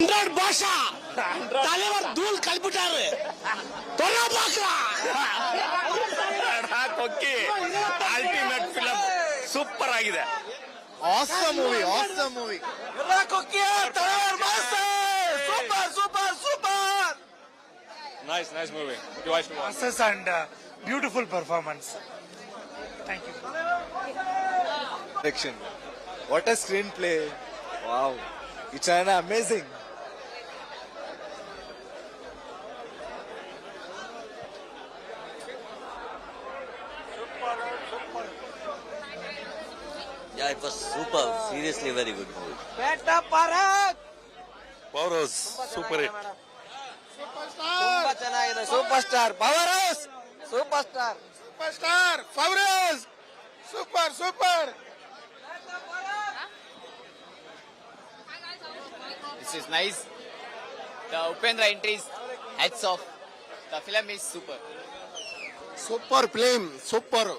Android பாஷா தலைவர் தூள் கல்பிட்டாரு தொல்ல பாக்குறா ಕೊಕ್ಕಿ ಅಲ್ಟಿಮೇಟ್ ಫಿಲಂ ಸೂಪರ್ ಆಗಿದೆ awesome movie, awesome movie. கொக்கிய தலைவர் master super super super nice nice movie you watch success and uh, beautiful performance. Thank you. Direction. What a screenplay. Wow. It's an amazing. Yeah, it was super. Seriously, very good move. Beta Parag. Powerhouse. Super hit. Superstar. Superstar. Powerhouse. Superstar. Superstar. Powerhouse. Super, super. This is nice. The Upendra entries. Heads off. The film is super. Super flame. Super.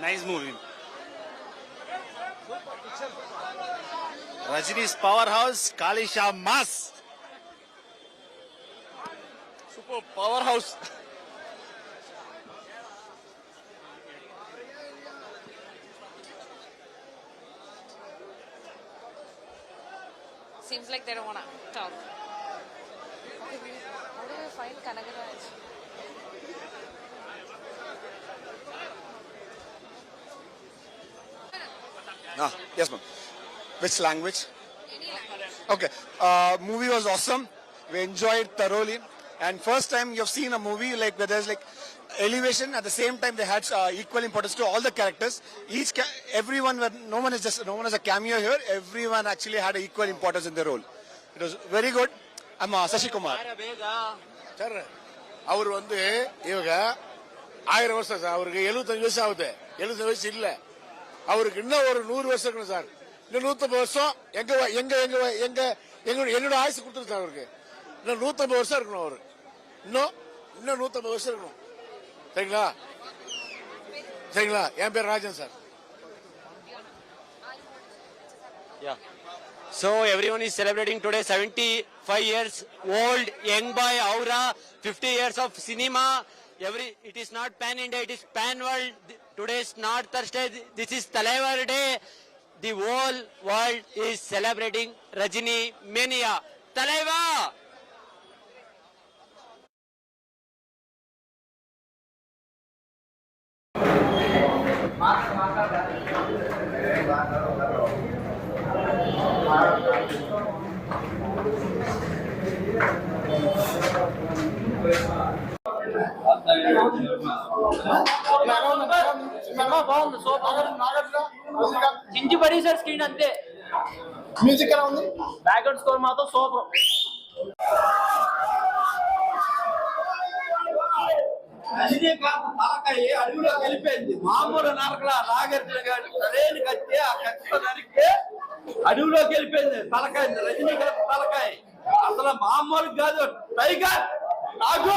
Nice movie. Rajini's powerhouse, Kalisha Mas. Super powerhouse. Seems like they don't want to talk. How do we find Kanagaraj? Ah, yes, ma'am. Which language? Okay. Uh, movie was awesome. We enjoyed thoroughly. And first time you've seen a movie like where there's like elevation at the same time they had uh, equal importance to all the characters. Each ca- everyone were no one is just no one is a cameo here. Everyone actually had equal importance in their role. It was very good. I'm uh, Sashi Kumar. Sir ಅವ್ರು வந்து ಇವಾಗ ஆயிரம் வருஷம் sir அவருக்கு எழுபத்தஞ்சு வருஷம் ஆகுது எழுபத்தஞ்சு வயசு இல்ல அவருக்கு இன்னும் ஒரு நூறு வருஷம் இருக்கணும் சார். இன்னும் நூத்தம்பது வருஷம் எங்க எங்க எங்க எங்க எங்க என்னோட ஆயுசு கொடுத்துருக்கு சார் அவருக்கு. இன்னும் நூத்தம்பது வருஷம் இருக்கணும் அவரு. இன்னும் இன்னும் நூத்தம்பது வருஷம் இருக்கணும். சரிங்களா? சரிங்களா? என் பேர் Rajan sir. So everyone is celebrating today 75 years old young boy Aura 50 years of cinema. Every it is not pan India it is pan world. Today is not Thursday this is Talaivar day the whole world is celebrating Rajini mania Talaiva చించి పడేసారు screen అంతే. Music ఎలా ఉంది? Background score మాత్రం super. తలకాయ అడవిలో కలిపింది. మామూలు నరకల నాగార్జున గారి సరైన కత్తి ఆ కత్తితో నరికి అడవిలోకి వెళ్ళిపోయింది తలకాయ రజనీకాంత్ తలకాయ. అసలు మామూలు కాదు టైగర్ నాగు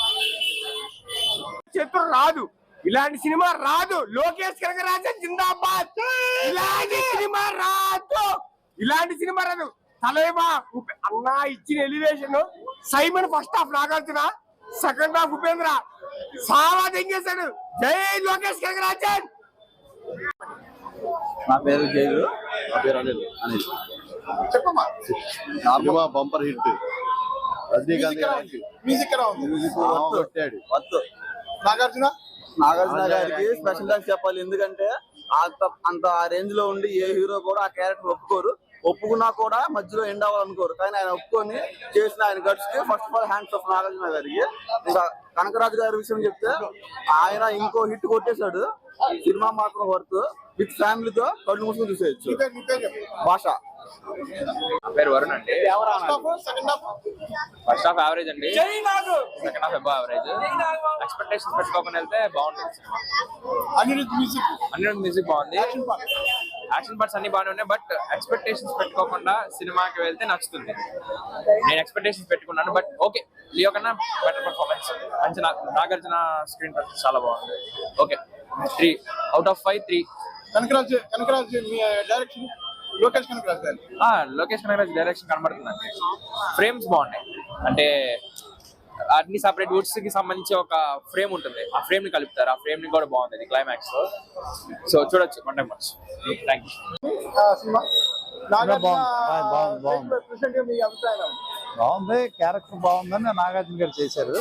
రాదు. ఇలాంటి సినిమా రాదు. లోకేష్ కనకరాజన్ జిందాబాద్. ఇలాంటి సినిమా రాదు. ఇలాంటి సినిమా రాదు. ఉపే- అన్నా ఇచ్చిన elevation Simon first half Nagarjuna second half Upendra. చాలా తెంగేశాడు జై లోకేష్ కనకరాజన్. నా పేరు జైలు. నా పేరు అనిల్. అనిల్. చెప్పమ్మా. బంపర్ హిట్ రజనీకాంత్ మ్యూజిక్ కొట్టాడు. నాగార్జున? నాగార్జున గారికి స్పెషల్ థ్యాంక్స్ చెప్పాలి. ఎందుకంటే అంత అంత ఆ రేంజ్లో ఉండి ఏ హీరో కూడా ఆ క్యారెక్టర్ ఒప్పుకోరు. ఒప్పుకున్నా కూడా మధ్యలో ఎండ్ అవ్వాలనుకోరు. కానీ ఆయన ఒప్పుకొని చేసిన ఆయన కి first of all hands off Nagarjuna గారికి. ఇంకా కనకరాజు గారి విషయం చెప్తే ఆయన ఇంకో హిట్ కొట్టేశాడు. సినిమా మాత్రం వర్త్ విత్ ఫ్యామిలీతో కళ్ళు మూసుకొని చూసేయచ్చు. భాష. పేరు వరుణ్ అండి. ఫస్ట్ హాఫ్ యావరేజ్ అండి. Second half above average expectations పెట్టుకోకుండా వెళ్తే బాగుంటుంది. సినిమా అనిరుద్ మ్యూజిక్ అన్ని మ్యూజిక్ బాగుంది యాక్షన్ పార్ట్స్ అన్ని బాగానే ఉన్నాయి బట్ ఎక్స్పెక్టేషన్స్ పెట్టుకోకుండా సినిమాకి వెళ్తే నచ్చుతుంది. నేను ఎక్స్పెక్టేషన్స్ పెట్టుకున్నాను బట్ ఓకే లియో కన్నా బెటర్ పర్ఫార్మెన్స్ మంచి నాగార్జున స్క్రీన్ పర్ఫార్మెన్స్ చాలా బాగుంది. Okay three out of five three Kanagaraj Kanagaraj me direction Lokesh Kanagaraj direction కనబడుతుందండి. ఫ్రేమ్స్ బాగున్నాయి. అంటే అన్ని సపరేట్ వుడ్స్కి సంబంధించి ఒక ఫ్రేమ్ ఉంటుంది. ఆ ఫ్రేమ్ని కలుపుతారు. ఆ ఫ్రేమ్ని కూడా బాగుంది క్లైమాక్స్లో. సో చూడొచ్చు వన్ టైం వాచ్ థ్యాంక్ బాగుంది. క్యారెక్టర్ బాగుందని నాగార్జున గారు చేశారు.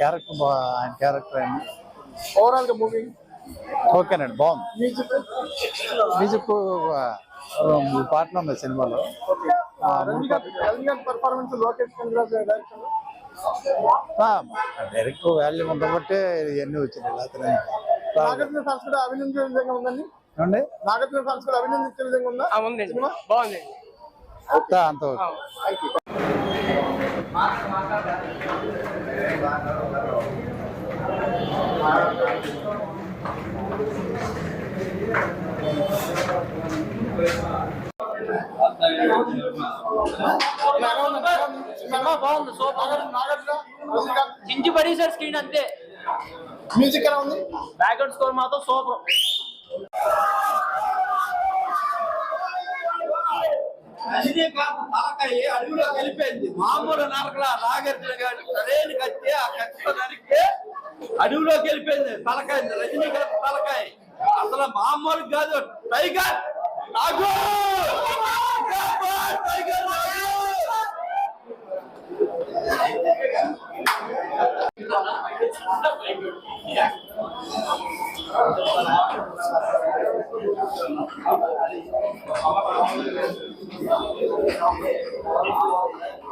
క్యారెక్టర్ ఆయన క్యారెక్టర్ అండి ఓవరాల్గా మూవీ ఓకేనండి బాగుంది. మ్యూజిక్ పాటలు ఉన్నాయి సినిమాలో. Performance Lokesh direction direct value ఉండబట్టే ఇవన్నీ వచ్చినాయి లేకపోతే నాగార్జున ఫ్యాన్స్ కూడా అభినందించే విధంగా ఉందండి? ఏమండి? నాగార్జున ఫ్యాన్స్ కూడా అభినందించే విధంగా ఉందా? ఉంది. సినిమా? బాగుంది. అంతా అంత బాగుంది సూపర్ నాగార్జున పడేసారు స్క్రీన్ అంతే. మ్యూజిక్ ఎలా ఉంది? బ్యాక్గ్రౌండ్ స్కోర్ మాత్రం సూపర్ రజనీకాంత్ తలకాయ అడవిలో కలిపింది మామూలు నరకలా నాగార్జున గారి సరైన కత్తి ఆ కత్తితో నరికి అడవిలో వెళ్ళిపోయింది తలకాయ రజనీకాంత్ తలకాయ అసలు మామూలు కాదు టైగర్ నాగు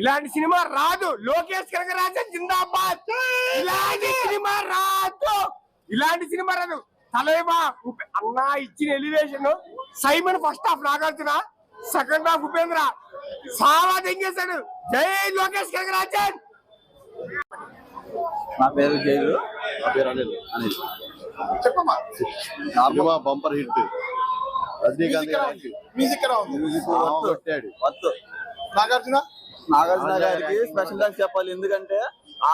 ఇలాంటి సినిమా రాదు. లోకేష్ కనకరాజన్ జిందాబాద్. ఇలాంటి సినిమా రాదు. ఇలాంటి సినిమా రాదు. తలైవా అన్నా ఇచ్చిన elevation Simon first half Nagarjuna second half Upendra. చాలా తెంగేశాడు జై లోకేష్ కనకరాజన్. నా పేరు జైలు. నా పేరు అనిల్. అనిల్. చెప్పమ్మా. బంపర్ హిట్ రజనీకాంత్ మ్యూజిక్ కొట్టాడు. నాగార్జున? నాగార్జున గారికి స్పెషల్ థ్యాంక్స్ చెప్పాలి. ఎందుకంటే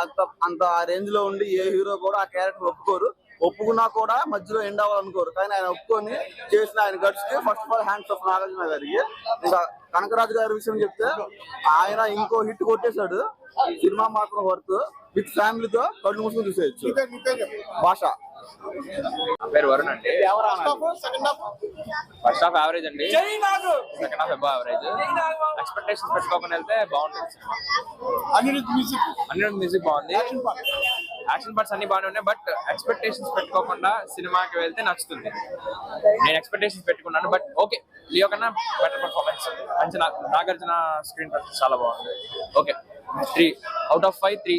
అంత అంత ఆ రేంజ్లో ఉండి ఏ హీరో కూడా ఆ క్యారెక్టర్ ఒప్పుకోరు. ఒప్పుకున్నా కూడా మధ్యలో ఎండ్ అవ్వాలనుకోరు. కానీ ఆయన ఒప్పుకొని చేసిన ఆయన గట్స్కి first of all hands off Nagarjuna గారికి. ఇంకా కనకరాజు గారి విషయం చెప్తే ఆయన ఇంకో హిట్ కొట్టేశాడు. సినిమా మాత్రం వర్త్ విత్ ఫ్యామిలీతో కళ్ళు మూసుకొని చూసేయచ్చు. భాష. పేరు వరుణ్ అండి. ఫస్ట్ హాఫ్ యావరేజ్ అండి. Second half above average expectations పెట్టుకోకుండా వెళ్తే బాగుంటుంది సినిమా. అనిరుద్ మ్యూజిక్ మ్యూజిక్ బాగుంది. యాక్షన్ పార్ట్స్ అన్ని బాగానే ఉన్నాయి బట్ ఎక్స్పెక్టేషన్స్ పెట్టుకోకుండా సినిమాకి వెళ్తే నచ్చుతుంది. నేను ఎక్స్పెక్టేషన్స్ పెట్టుకున్నాను బట్ ఓకే లియో కన్నా బెటర్ పర్ఫార్మెన్స్ మంచి నాగార్జున స్క్రీన్ పర్ఫార్మెన్స్ చాలా బాగుంది. Okay three out of five three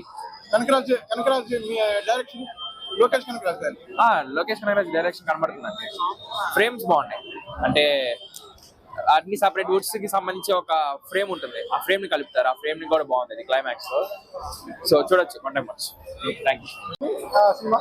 Kanagaraj Kanagaraj me direction Lokesh Kanagaraj direction కనబడుతుందండి ఫ్రేమ్స్ బాగున్నాయి. అంటే అన్ని సపరేట్ వుడ్స్కి సంబంధించి ఒక ఫ్రేమ్ ఉంటుంది. ఆ ఫ్రేమ్ని కలుపుతారు. ఆ ఫ్రేమ్ని కూడా బాగుంది క్లైమాక్స్లో. సో చూడొచ్చు వన్ టైం థ్యాంక్ యూ